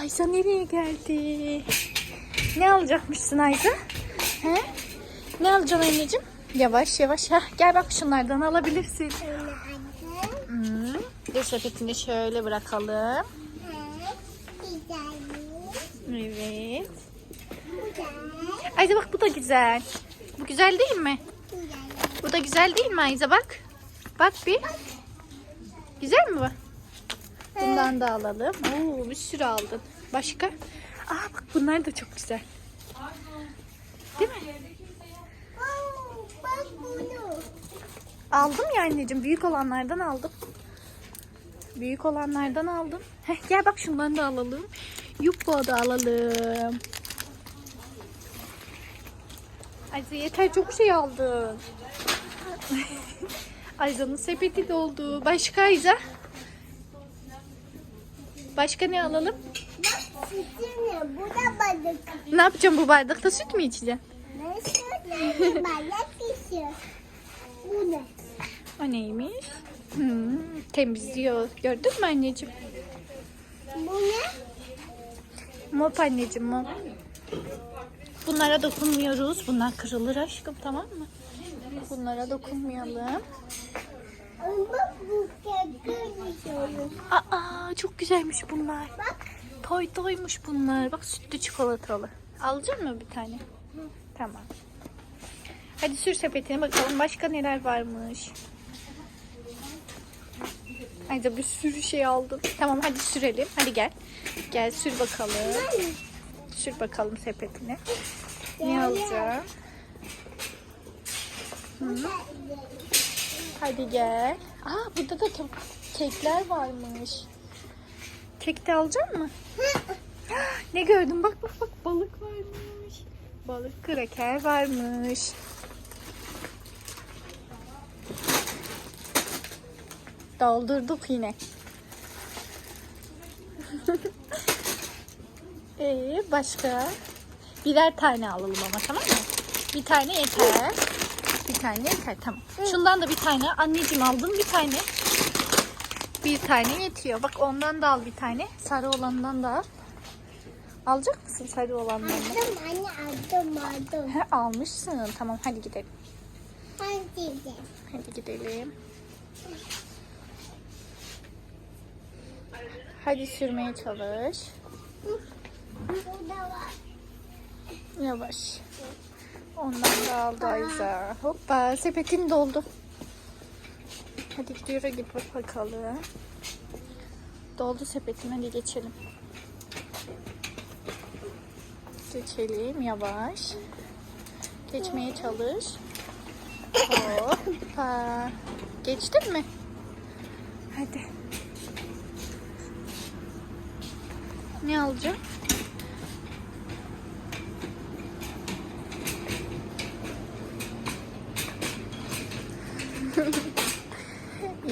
Ayza nereye geldi? Ne alacakmışsın Ayza? He? Ne alacaksın anneciğim? Yavaş yavaş. Heh, gel bak şunlardan alabilirsin. Hmm. Bir sepetini şöyle bırakalım. Evet. Ayza bak bu da güzel. Bu güzel değil mi? Bu da güzel değil mi Ayza bak? Bak bir. Güzel mi bu? Bundan da alalım. Oo, bir sürü aldın. Başka? Aa bak bunlar da çok güzel. Değil mi? Aldım ya anneciğim. Büyük olanlardan aldım. Büyük olanlardan aldım. Heh, gel bak şundan da alalım. Yuppa da alalım. Ayza yeter çok şey aldın. Ayza'nın sepeti doldu. Başka Ayza? Başka ne alalım? Bak. Bu da balık. Ne yapacağım bu bardakta süt mü içeceğim? Bu ne? O neymiş? Hmm, temizliyor. Gördün mü anneciğim? Bu ne? Mop anneciğim mop. Bunlara dokunmuyoruz. Bunlar kırılır aşkım tamam mı? Bunlara dokunmayalım. Bak bu. Aa çok güzelmiş bunlar. Bak. Toy toymuş bunlar. Bak sütlü çikolatalı. Alacak mı bir tane? Tamam. Hadi sür sepetine bakalım başka neler varmış. Ayda bir sürü şey aldım. Tamam hadi sürelim. Hadi gel. Gel sür bakalım. Sür bakalım sepetine. Ne alacağım? Hadi gel. Aa burada da ke- kekler varmış. Kek de alacak mı? ne gördüm? Bak bak bak balık varmış. Balık kraker varmış. Doldurduk yine. Ee, başka? Birer tane alalım ama tamam mı? Bir tane yeter. Bir tane yeter tamam. Şundan da bir tane. Anneciğim aldım bir tane. Bir tane yetiyor. Bak ondan da al bir tane. Sarı olandan da al. Alacak mısın sarı olandan da? Aldım anne aldım aldım. He, almışsın. Tamam hadi gidelim. Hadi de. Hadi gidelim. Hadi sürmeye çalış. Burada var. Yavaş. Ondan da aldı Ayza. Hoppa sepetin doldu. Hadi gidiyor bak bakalım. Doldu sepetim hadi geçelim. Geçelim yavaş. Geçmeye çalış. Hoppa. Geçtin mi? Hadi. Ne alacağım?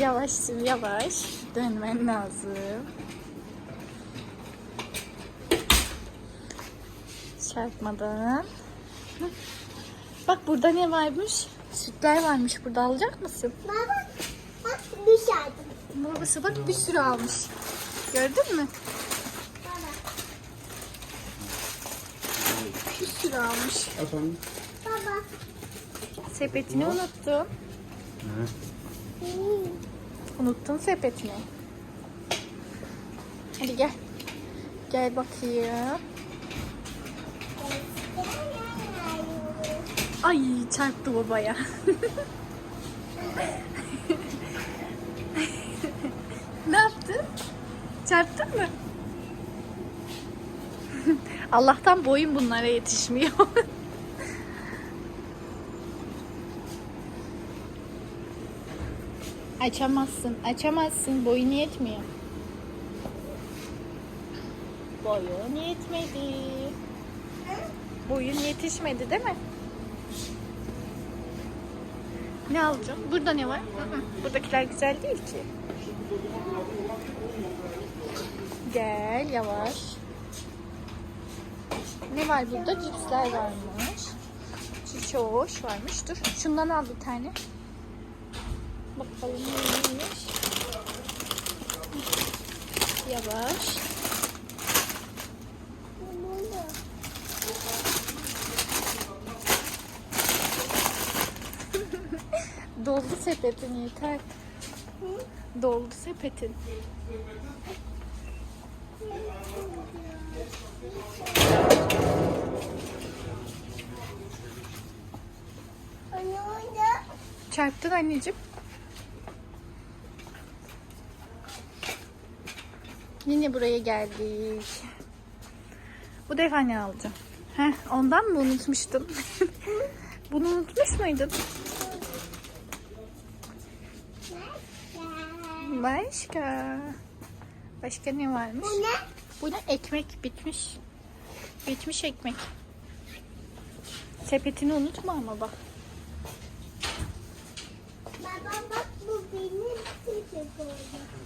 Yavaş sür yavaş. Dönmen lazım. Çarpmadan. Hı. Bak burada ne varmış? Sütler varmış burada alacak mısın? Baba bak dışarıda. Babası bak bir sürü almış. Gördün mü? Baba. Bir sürü almış. Efendim? Baba. Sepetini unuttun. Hmm. Unuttun sepetini. Hadi gel. Gel bakayım. Ay çarptı babaya. ne yaptın? Çarptın mı? Allah'tan boyun bunlara yetişmiyor. açamazsın, açamazsın. Boyun yetmiyor. Boyun yetmedi. Boyun yetişmedi değil mi? Ne alacağım? Burada ne var? Buradakiler güzel değil ki. Gel yavaş. Ne var burada? Cipsler varmış. Çiçoş varmış. Dur. Şundan al bir tane. Bakalım neymiş. Yavaş. Doldu sepetin yeter. Doldu sepetin. Çarptın anneciğim. Yine buraya geldik. Bu defa ne alacağım? Heh, ondan mı unutmuştun? Bunu unutmuş muydun? Başka. Başka ne varmış? Bu ne? Bu ne? Ekmek bitmiş. Bitmiş ekmek. Sepetini unutma ama bak. Baba bak bu benim oldu.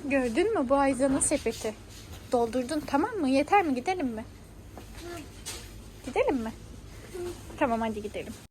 Gördün mü bu Ayza'nın sepeti? Doldurdun tamam mı? Yeter mi? Gidelim mi? Gidelim mi? Tamam hadi gidelim.